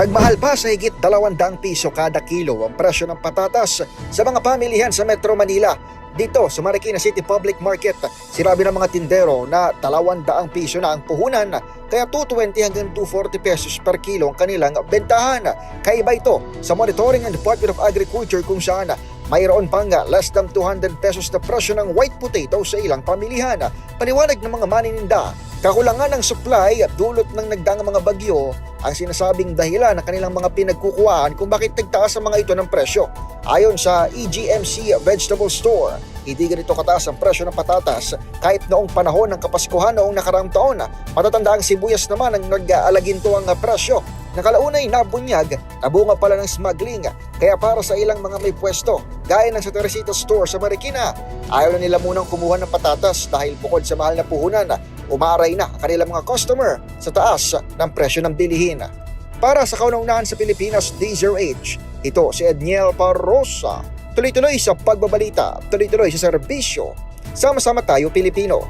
Nagmahal pa sa higit 200 piso kada kilo ang presyo ng patatas sa mga pamilihan sa Metro Manila. Dito sa Marikina City Public Market, sinabi ng mga tindero na 200 piso na ang puhunan kaya 220 hanggang 240 pesos per kilo ang kanilang bentahan. Kaiba ito sa monitoring ng Department of Agriculture kung saan mayroon pang less than 200 pesos na presyo ng white potato sa ilang pamilihan. Paniwanag ng mga manininda, kakulangan ng supply at dulot ng nagdaang mga bagyo ang sinasabing dahilan ng kanilang mga pinagkukuhaan kung bakit nagtaas ang mga ito ng presyo. Ayon sa EGMC Vegetable Store, hindi ganito kataas ang presyo ng patatas kahit noong panahon ng Kapaskuhan noong nakaraang taon. Matatanda ang sibuyas naman ang nag-aalaginto ang presyo. Nakalaunay nabunyag, nabunga pala ng smuggling, kaya para sa ilang mga may pwesto, gaya ng sa Teresita Store sa Marikina, ayaw na nila munang kumuha ng patatas dahil bukod sa mahal na puhunan, umaray na ang kanilang mga customer sa taas ng presyo ng bilihin. Para sa kaunaunahan sa Pilipinas DZRH, ito si Edniel Parrosa. Tuloy-tuloy sa pagbabalita, tuloy-tuloy sa serbisyo. Sama-sama tayo Pilipino.